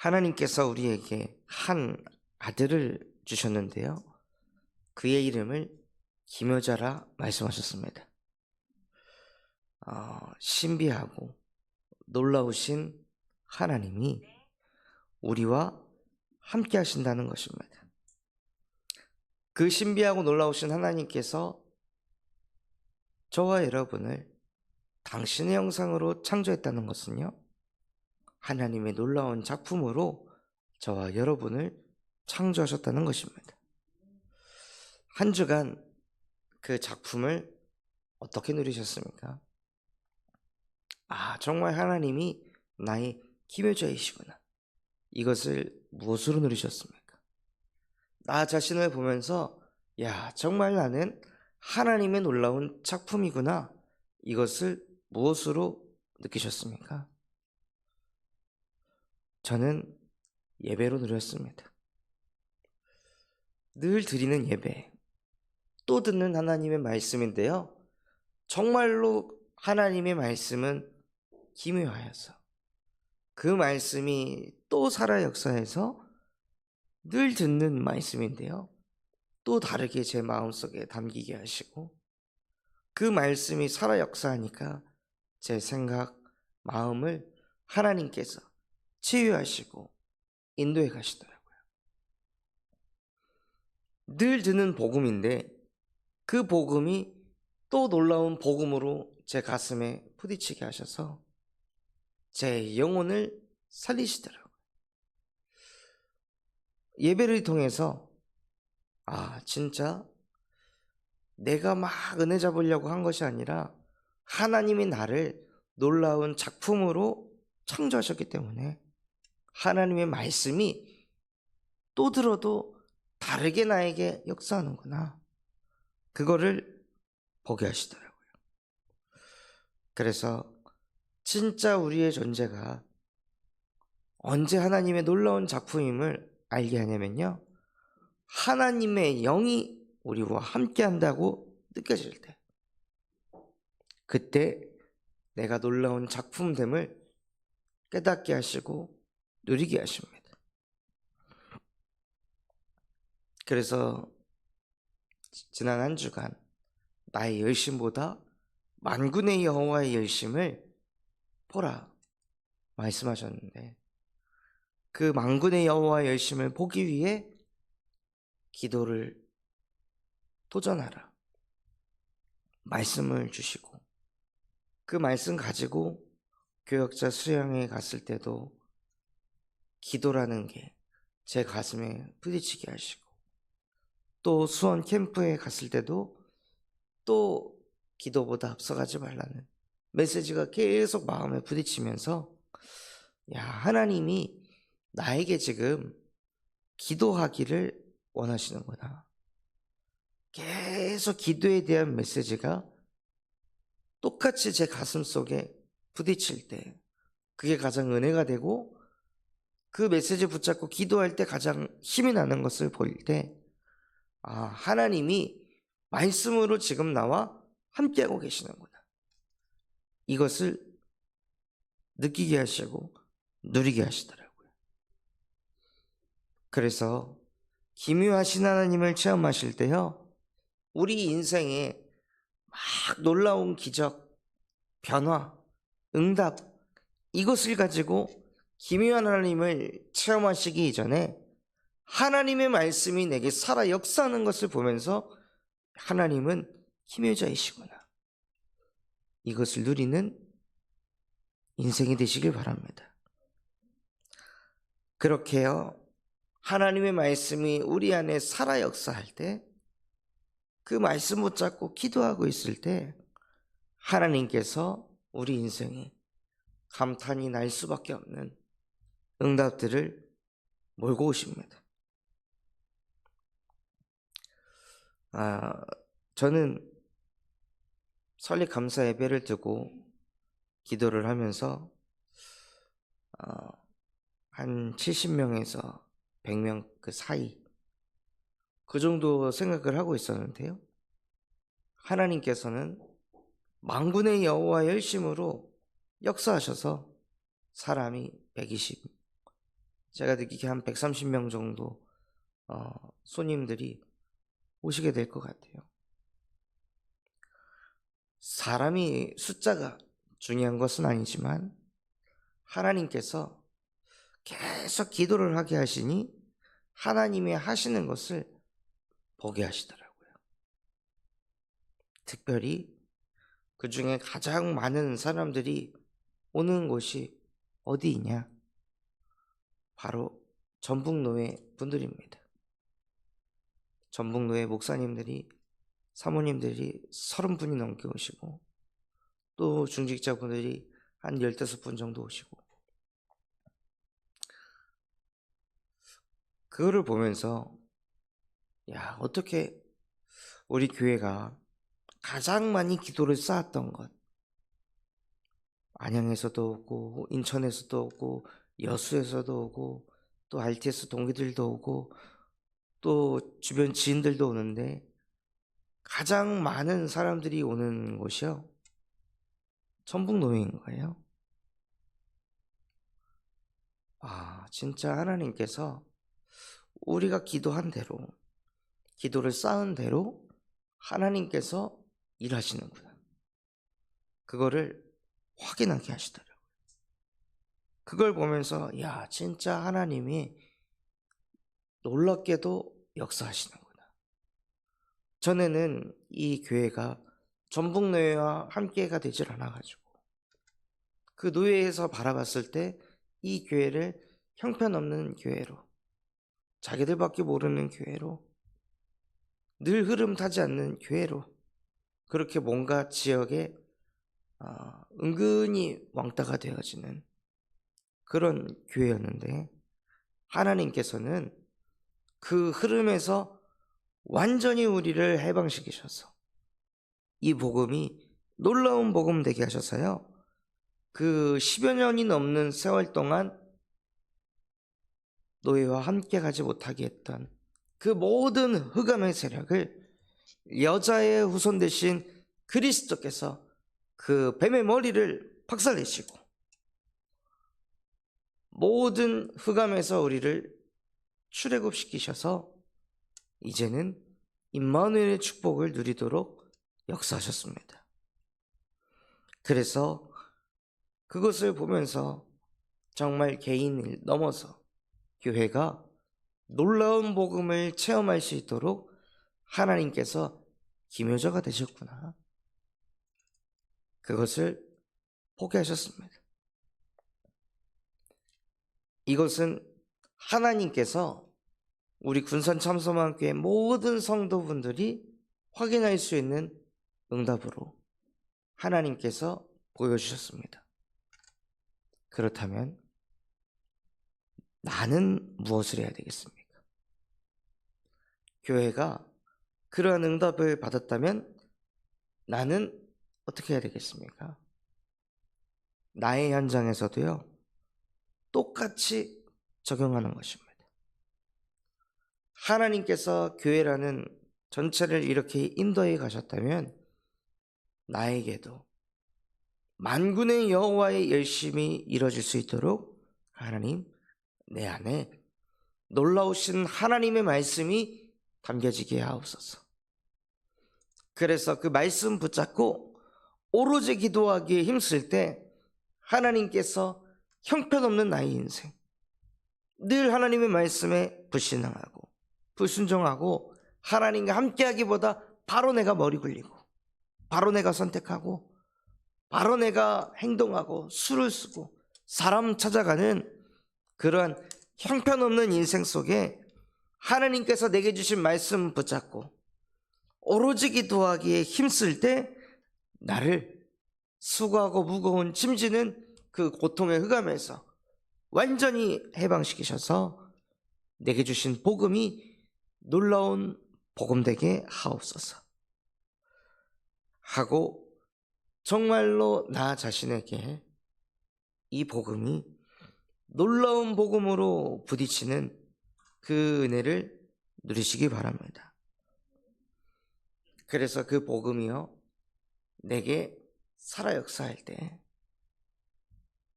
하나님께서 우리에게 한 아들을 주셨는데요. 그의 이름을 기묘자라 말씀하셨습니다. 어, 신비하고 놀라우신 하나님이 우리와 함께 하신다는 것입니다. 그 신비하고 놀라우신 하나님께서 저와 여러분을 당신의 형상으로 창조했다는 것은요. 하나님의 놀라운 작품으로 저와 여러분을 창조하셨다는 것입니다. 한 주간 그 작품을 어떻게 누리셨습니까? 아, 정말 하나님이 나의 기묘자이시구나. 이것을 무엇으로 누리셨습니까? 나 자신을 보면서, 야, 정말 나는 하나님의 놀라운 작품이구나. 이것을 무엇으로 느끼셨습니까? 저는 예배로 누렸습니다. 늘 드리는 예배, 또 듣는 하나님의 말씀인데요. 정말로 하나님의 말씀은 기묘하여서 그 말씀이 또 살아 역사해서 늘 듣는 말씀인데요. 또 다르게 제 마음속에 담기게 하시고 그 말씀이 살아 역사하니까 제 생각, 마음을 하나님께서 치유하시고 인도해 가시더라고요. 늘 듣는 복음인데 그 복음이 또 놀라운 복음으로 제 가슴에 부딪히게 하셔서 제 영혼을 살리시더라고요. 예배를 통해서 아, 진짜 내가 막 은혜 잡으려고 한 것이 아니라 하나님이 나를 놀라운 작품으로 창조하셨기 때문에 하나님의 말씀이 또 들어도 다르게 나에게 역사하는구나. 그거를 보게 하시더라고요. 그래서 진짜 우리의 존재가 언제 하나님의 놀라운 작품임을 알게 하냐면요. 하나님의 영이 우리와 함께 한다고 느껴질 때. 그때 내가 놀라운 작품됨을 깨닫게 하시고 누리게 하십니다. 그래서 지난 한 주간 나의 열심보다 만군의 여호와의 열심을 보라 말씀하셨는데 그 만군의 여호와의 열심을 보기 위해 기도를 도전하라 말씀을 주시고 그 말씀 가지고 교역자 수양에 갔을 때도 기도라는 게 제 가슴에 부딪히게 하시고 또 수원 캠프에 갔을 때도 또 기도보다 앞서가지 말라는 메시지가 계속 마음에 부딪히면서 야 하나님이 나에게 지금 기도하기를 원하시는구나. 계속 기도에 대한 메시지가 똑같이 제 가슴 속에 부딪힐 때 그게 가장 은혜가 되고 그 메시지 붙잡고 기도할 때 가장 힘이 나는 것을 볼 때, 아, 하나님이 말씀으로 지금 나와 함께하고 계시는구나. 이것을 느끼게 하시고 누리게 하시더라고요. 그래서 기묘하신 하나님을 체험하실 때요, 우리 인생에 막 놀라운 기적, 변화, 응답, 이것을 가지고 기묘한 하나님을 체험하시기 이전에 하나님의 말씀이 내게 살아 역사하는 것을 보면서 하나님은 기묘자이시구나. 이것을 누리는 인생이 되시길 바랍니다. 그렇게요. 하나님의 말씀이 우리 안에 살아 역사할 때, 그 말씀 붙잡고 기도하고 있을 때, 하나님께서 우리 인생에 감탄이 날 수밖에 없는 응답들을 몰고 오십니다. 아, 저는 설립 감사 예배를 두고 기도를 하면서 어, 한 70명에서 100명 그 사이 그 정도 생각을 하고 있었는데요. 하나님께서는 망군의 여호와의 열심으로 역사하셔서 사람이 120, 제가 느끼기에 한 130명 정도 어, 손님들이 오시게 될 것 같아요. 사람이 숫자가 중요한 것은 아니지만 하나님께서 계속 기도를 하게 하시니 하나님이 하시는 것을 보게 하시더라고요. 특별히 그 중에 가장 많은 사람들이 오는 곳이 어디이냐? 바로 전북노회 분들입니다. 전북노회 목사님들이 사모님들이 서른 분이 넘게 오시고 또 중직자분들이 한 열다섯 분 정도 오시고 그거를 보면서 야 어떻게 우리 교회가 가장 많이 기도를 쌓았던 것 안양에서도 오고 인천에서도 오고 여수에서도 오고 또 RTS 동기들도 오고 또 주변 지인들도 오는데 가장 많은 사람들이 오는 곳이요. 전북노회인 거예요. 아, 진짜 하나님께서 우리가 기도한 대로, 기도를 쌓은 대로 하나님께서 일하시는구나. 그거를 확인하게 하시더라고요. 그걸 보면서, 야, 진짜 하나님이 놀랍게도 역사하시는구나. 전에는 이 교회가 전북노회와 함께가 되질 않아가지고 그 노회에서 바라봤을 때 이 교회를 형편없는 교회로 자기들밖에 모르는 교회로 늘 흐름 타지 않는 교회로 그렇게 뭔가 지역에 어, 은근히 왕따가 되어지는 그런 교회였는데 하나님께서는 그 흐름에서 완전히 우리를 해방시키셔서 이 복음이 놀라운 복음 되게 하셔서요. 그 10여 년이 넘는 세월 동안 노예와 함께 가지 못하게 했던 그 모든 흑암의 세력을 여자의 후손 대신 그리스도께서 그 뱀의 머리를 박살내시고 모든 흑암에서 우리를 출애굽시키셔서 이제는 임마누엘의 축복을 누리도록 역사하셨습니다. 그래서 그것을 보면서 정말 개인을 넘어서 교회가 놀라운 복음을 체험할 수 있도록 하나님께서 기묘자가 되셨구나. 그것을 포기하셨습니다. 이것은 하나님께서 우리 군산 참소만교회 모든 성도분들이 확인할 수 있는 응답으로 하나님께서 보여주셨습니다. 그렇다면 나는 무엇을 해야 되겠습니까? 교회가 그러한 응답을 받았다면 나는 어떻게 해야 되겠습니까? 나의 현장에서도요, 똑같이 적용하는 것입니다. 하나님께서 교회라는 전체를 이렇게 인도해 가셨다면 나에게도 만군의 여호와의 열심히 이뤄질 수 있도록 하나님 내 안에 놀라우신 하나님의 말씀이 담겨지게 하옵소서. 그래서 그 말씀 붙잡고 오로지 기도하기에 힘쓸 때 하나님께서 형편없는 나의 인생. 늘 하나님의 말씀에 불신앙하고 불순종하고 하나님과 함께하기보다 바로 내가 머리 굴리고 바로 내가 선택하고 바로 내가 행동하고 술을 쓰고 사람 찾아가는 그러한 형편없는 인생 속에 하나님께서 내게 주신 말씀 붙잡고 오로지 기도하기에 힘쓸 때 나를 수고하고 무거운 짐지는 그 고통의 흑암에서 완전히 해방시키셔서 내게 주신 복음이 놀라운 복음되게 하옵소서. 하고 정말로 나 자신에게 이 복음이 놀라운 복음으로 부딪히는 그 은혜를 누리시기 바랍니다. 그래서 그 복음이요, 내게 살아 역사할 때,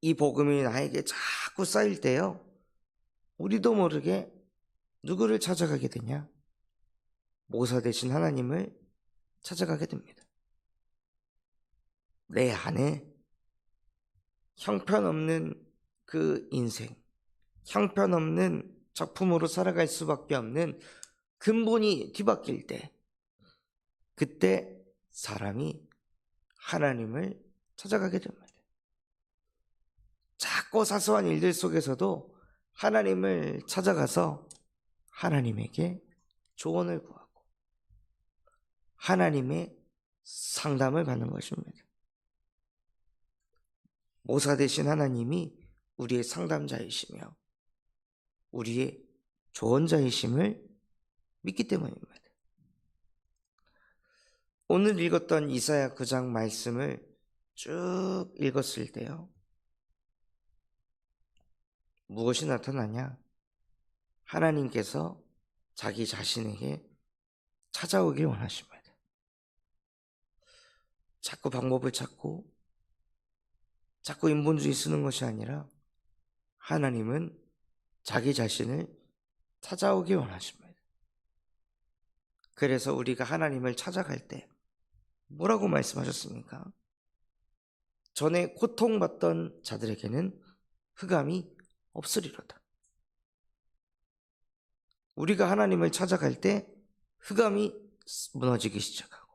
이 복음이 나에게 자꾸 쌓일 때요, 우리도 모르게 누구를 찾아가게 되냐? 모사 되신 하나님을 찾아가게 됩니다. 내 안에 형편없는 그 인생, 형편없는 작품으로 살아갈 수밖에 없는 근본이 뒤바뀔 때, 그때 사람이 하나님을 찾아가게 됩니다. 작고 사소한 일들 속에서도 하나님을 찾아가서 하나님에게 조언을 구하고 하나님의 상담을 받는 것입니다. 모사 되신 하나님이 우리의 상담자이시며 우리의 조언자이심을 믿기 때문입니다. 오늘 읽었던 이사야 9장 말씀을 쭉 읽었을 때요. 무엇이 나타나냐? 하나님께서 자기 자신에게 찾아오길 원하십니다. 자꾸 방법을 찾고 자꾸 인본주의 쓰는 것이 아니라 하나님은 자기 자신을 찾아오길 원하십니다. 그래서 우리가 하나님을 찾아갈 때 뭐라고 말씀하셨습니까? 전에 고통받던 자들에게는 흑암이 없으리로다. 우리가 하나님을 찾아갈 때 흑암이 무너지기 시작하고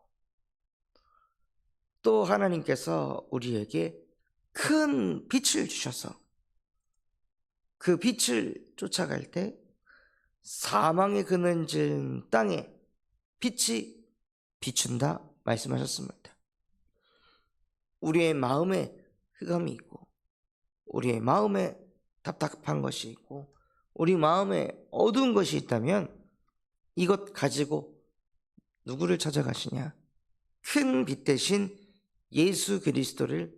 또 하나님께서 우리에게 큰 빛을 주셔서 그 빛을 쫓아갈 때 사망의 그늘진 땅에 빛이 비춘다 말씀하셨습니다. 우리의 마음에 흑암이 있고 우리의 마음에 답답한 것이 있고 우리 마음에 어두운 것이 있다면 이것 가지고 누구를 찾아가시냐? 큰 빛 대신 예수 그리스도를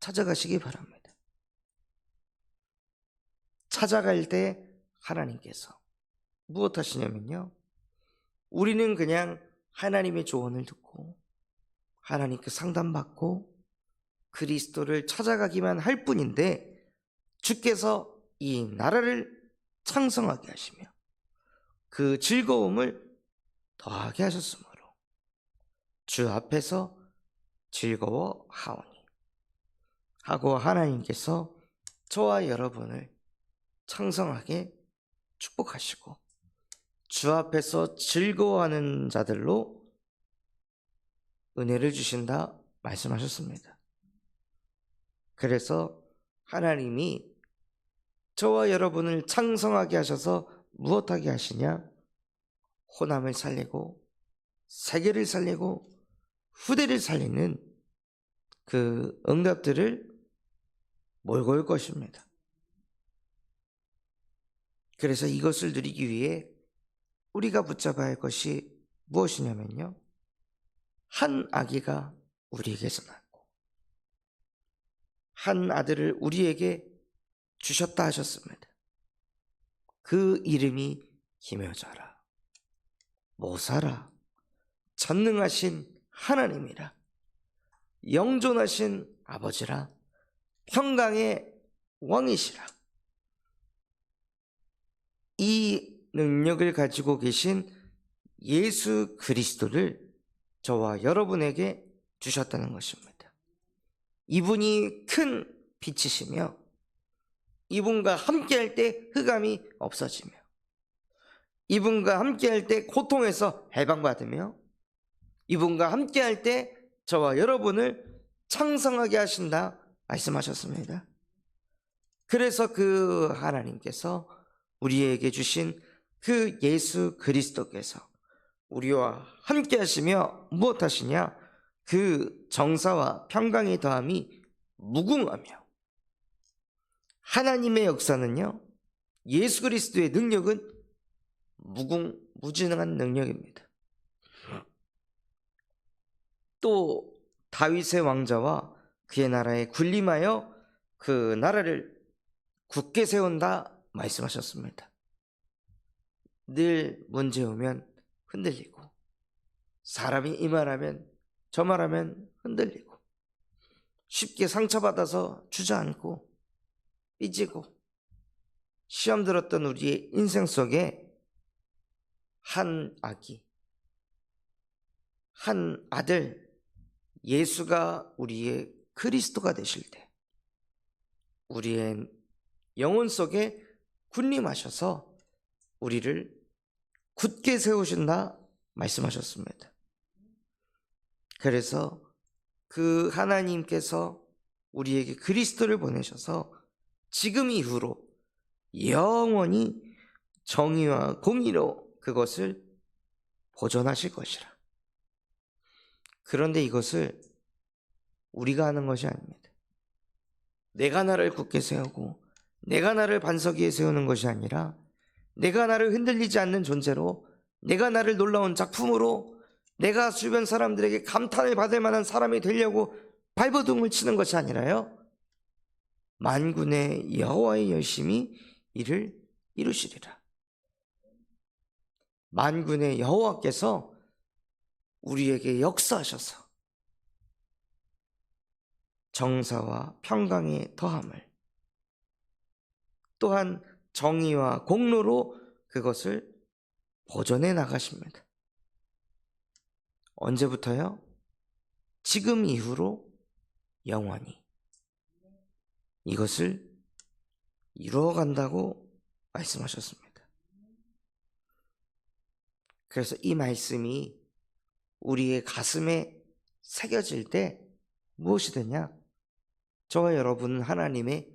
찾아가시기 바랍니다. 찾아갈 때 하나님께서 무엇 하시냐면요. 우리는 그냥 하나님의 조언을 듣고 하나님께 상담받고 그리스도를 찾아가기만 할 뿐인데 주께서 이 나라를 창성하게 하시며 그 즐거움을 더하게 하셨으므로 주 앞에서 즐거워하오니 하고 하나님께서 저와 여러분을 창성하게 축복하시고 주 앞에서 즐거워하는 자들로 은혜를 주신다 말씀하셨습니다. 그래서 하나님이 저와 여러분을 창성하게 하셔서 무엇하게 하시냐? 호남을 살리고 세계를 살리고 후대를 살리는 그 응답들을 몰고 올 것입니다. 그래서 이것을 누리기 위해 우리가 붙잡아야 할 것이 무엇이냐면요. 한 아기가 우리에게서 낳고 한 아들을 우리에게 주셨다 하셨습니다. 그 이름이 김여자라. 모사라. 전능하신 하나님이라. 영존하신 아버지라. 평강의 왕이시라. 이 능력을 가지고 계신 예수 그리스도를 저와 여러분에게 주셨다는 것입니다. 이분이 큰 빛이시며 이분과 함께 할 때 흑암이 없어지며 이분과 함께 할 때 고통에서 해방받으며 이분과 함께 할 때 저와 여러분을 창성하게 하신다 말씀하셨습니다. 그래서 그 하나님께서 우리에게 주신 그 예수 그리스도께서 우리와 함께 하시며 무엇 하시냐? 그 정사와 평강의 더함이 무궁하며 하나님의 역사는요. 예수 그리스도의 능력은 무궁 무진한 능력입니다. 또 다윗의 왕자와 그의 나라에 군림하여 그 나라를 굳게 세운다 말씀하셨습니다. 늘 문제 오면 흔들리고 사람이 이 말하면 저 말하면 흔들리고 쉽게 상처받아서 주저앉고 삐지고 시험 들었던 우리의 인생 속에 한 아기, 한 아들, 예수가 우리의 그리스도가 되실 때, 우리의 영혼 속에 군림하셔서 우리를 굳게 세우신다 말씀하셨습니다. 그래서 그 하나님께서 우리에게 그리스도를 보내셔서 지금 이후로 영원히 정의와 공의로 그것을 보존하실 것이라. 그런데 이것을 우리가 하는 것이 아닙니다. 내가 나를 굳게 세우고 내가 나를 반석 위에 세우는 것이 아니라 내가 나를 흔들리지 않는 존재로 내가 나를 놀라운 작품으로 내가 주변 사람들에게 감탄을 받을 만한 사람이 되려고 발버둥을 치는 것이 아니라요. 만군의 여호와의 열심히 이를 이루시리라. 만군의 여호와께서 우리에게 역사하셔서 정사와 평강의 더함을 또한 정의와 공로로 그것을 보존해 나가십니다. 언제부터요? 지금 이후로 영원히 이것을 이루어 간다고 말씀하셨습니다. 그래서 이 말씀이 우리의 가슴에 새겨질 때 무엇이 되냐? 저와 여러분은 하나님의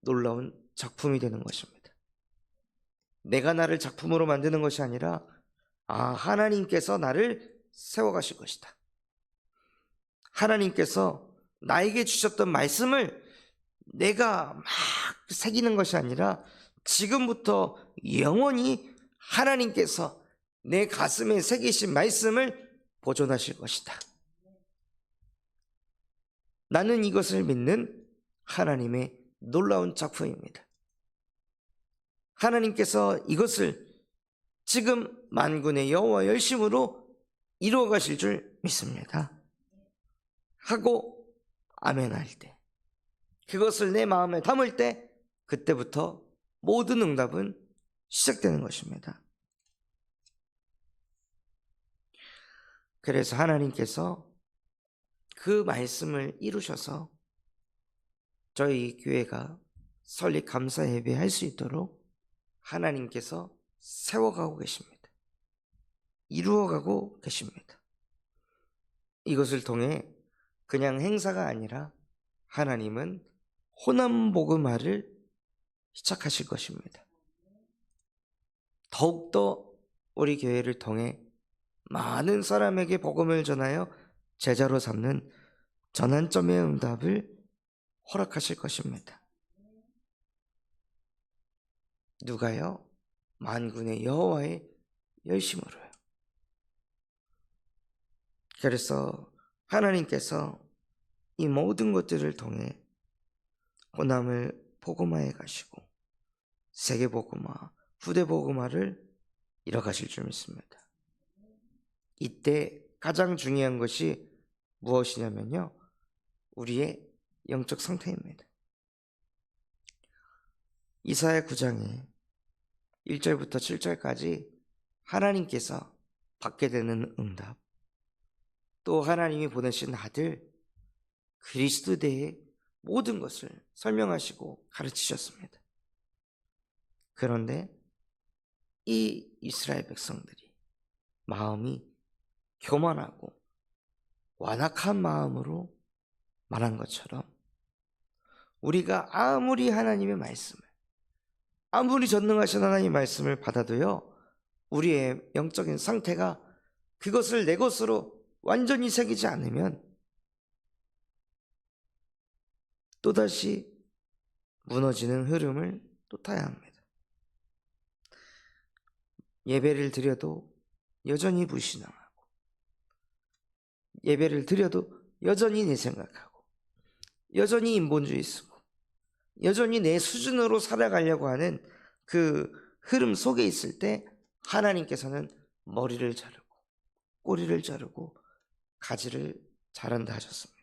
놀라운 작품이 되는 것입니다. 내가 나를 작품으로 만드는 것이 아니라, 아, 하나님께서 나를 세워가실 것이다. 하나님께서 나에게 주셨던 말씀을 내가 막 새기는 것이 아니라 지금부터 영원히 하나님께서 내 가슴에 새기신 말씀을 보존하실 것이다. 나는 이것을 믿는 하나님의 놀라운 작품입니다. 하나님께서 이것을 지금 만군의 여호와 열심으로 이루어 가실 줄 믿습니다. 하고 아멘 할 때, 그것을 내 마음에 담을 때, 그때부터 모든 응답은 시작되는 것입니다. 그래서 하나님께서 그 말씀을 이루셔서 저희 교회가 설립 감사 예배 할 수 있도록 하나님께서 세워가고 계십니다. 이루어가고 계십니다. 이것을 통해 그냥 행사가 아니라 하나님은 호남 복음화를 시작하실 것입니다. 더욱더 우리 교회를 통해 많은 사람에게 복음을 전하여 제자로 삼는 전환점의 응답을 허락하실 것입니다. 누가요? 만군의 여호와의 열심으로요. 그래서 하나님께서 이 모든 것들을 통해 호남을 복음화해 가시고 세계 복음화, 후대 복음화를 이뤄가실 줄 믿습니다. 이때 가장 중요한 것이 무엇이냐면요. 우리의 영적 상태입니다. 이사야 9장에 1절부터 7절까지 하나님께서 받게 되는 응답, 또 하나님이 보내신 아들 그리스도 대의 모든 것을 설명하시고 가르치셨습니다. 그런데 이 이스라엘 백성들이 마음이 교만하고 완악한 마음으로 말한 것처럼 우리가 아무리 하나님의 말씀을 아무리 전능하신 하나님의 말씀을 받아도요 우리의 영적인 상태가 그것을 내 것으로 완전히 새기지 않으면 또다시 무너지는 흐름을 또 타야 합니다. 예배를 드려도 여전히 불신앙하고 예배를 드려도 여전히 내 생각하고 여전히 인본주의 쓰고 여전히 내 수준으로 살아가려고 하는 그 흐름 속에 있을 때 하나님께서는 머리를 자르고 꼬리를 자르고 가지를 자른다 하셨습니다.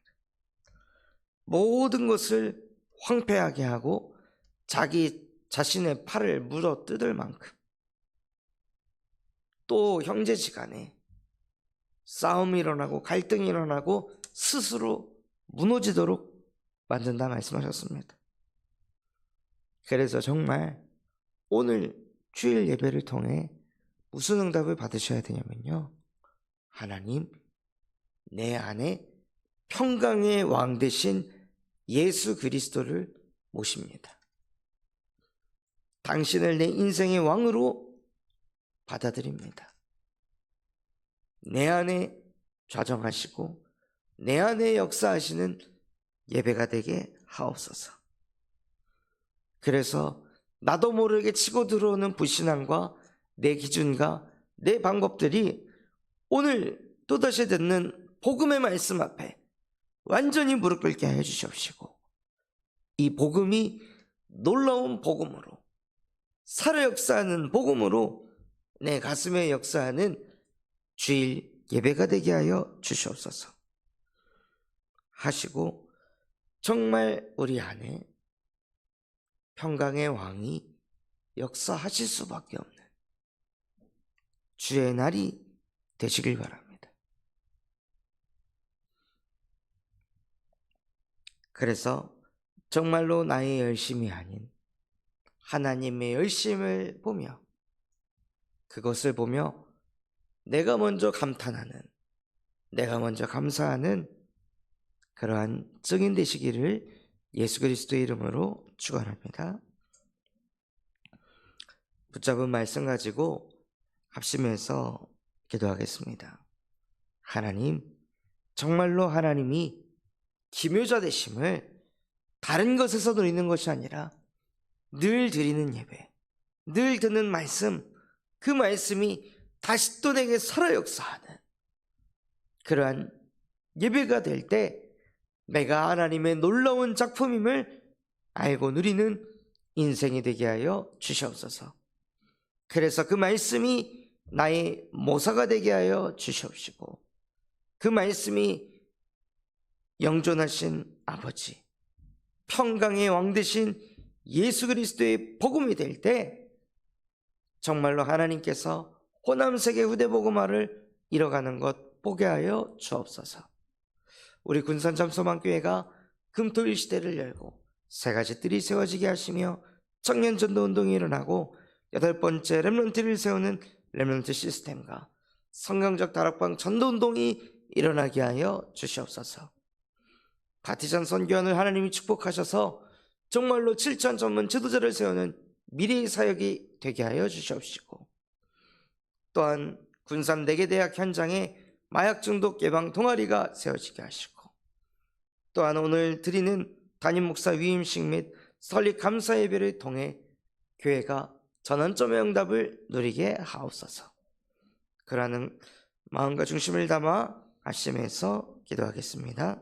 모든 것을 황폐하게 하고 자기 자신의 팔을 물어 뜯을 만큼 또 형제지간에 싸움이 일어나고 갈등이 일어나고 스스로 무너지도록 만든다 말씀하셨습니다. 그래서 정말 오늘 주일 예배를 통해 무슨 응답을 받으셔야 되냐면요. 하나님, 내 안에 평강의 왕 대신 예수 그리스도를 모십니다. 당신을 내 인생의 왕으로 받아들입니다. 내 안에 좌정하시고 내 안에 역사하시는 예배가 되게 하옵소서. 그래서 나도 모르게 치고 들어오는 불신앙과 내 기준과 내 방법들이 오늘 또다시 듣는 복음의 말씀 앞에 완전히 무릎 꿇게 해 주시옵시고 이 복음이 놀라운 복음으로 살아 역사하는 복음으로 내 가슴에 역사하는 주일 예배가 되게 하여 주시옵소서 하시고 정말 우리 안에 평강의 왕이 역사하실 수밖에 없는 주의 날이 되시길 바랍니다. 그래서 정말로 나의 열심이 아닌 하나님의 열심을 보며 그것을 보며 내가 먼저 감탄하는 내가 먼저 감사하는 그러한 증인 되시기를 예수 그리스도의 이름으로 축원합니다. 붙잡은 말씀 가지고 합심해서 기도하겠습니다. 하나님, 정말로 하나님이 기묘자 되심을 다른 것에서 누리는 것이 아니라 늘 드리는 예배, 늘 듣는 말씀, 그 말씀이 다시 또 내게 살아 역사하는 그러한 예배가 될 때 내가 하나님의 놀라운 작품임을 알고 누리는 인생이 되게 하여 주시옵소서. 그래서 그 말씀이 나의 모사가 되게 하여 주시옵시고 그 말씀이 영존하신 아버지 평강의 왕 되신 예수 그리스도의 복음이 될 때 정말로 하나님께서 호남 세계 후대 복음화를 이뤄가는 것 보게 하여 주옵소서. 우리 군산 잠소망 교회가 금토일 시대를 열고 세 가지 뜰이 세워지게 하시며 청년 전도 운동이 일어나고 여덟 번째 렘런트를 세우는 렘런트 시스템과 성경적 다락방 전도 운동이 일어나게 하여 주시옵소서. 바티전 선교원을 하나님이 축복하셔서 정말로 7천 전문 지도자를 세우는 미래의 사역이 되게 하여 주시옵시고 또한 군산 내계대학 현장에 마약 중독 예방 동아리가 세워지게 하시고 또한 오늘 드리는 담임 목사 위임식 및 설립 감사 예배를 통해 교회가 전원점의 응답을 누리게 하옵소서. 그러는 마음과 중심을 담아 아심에서 기도하겠습니다.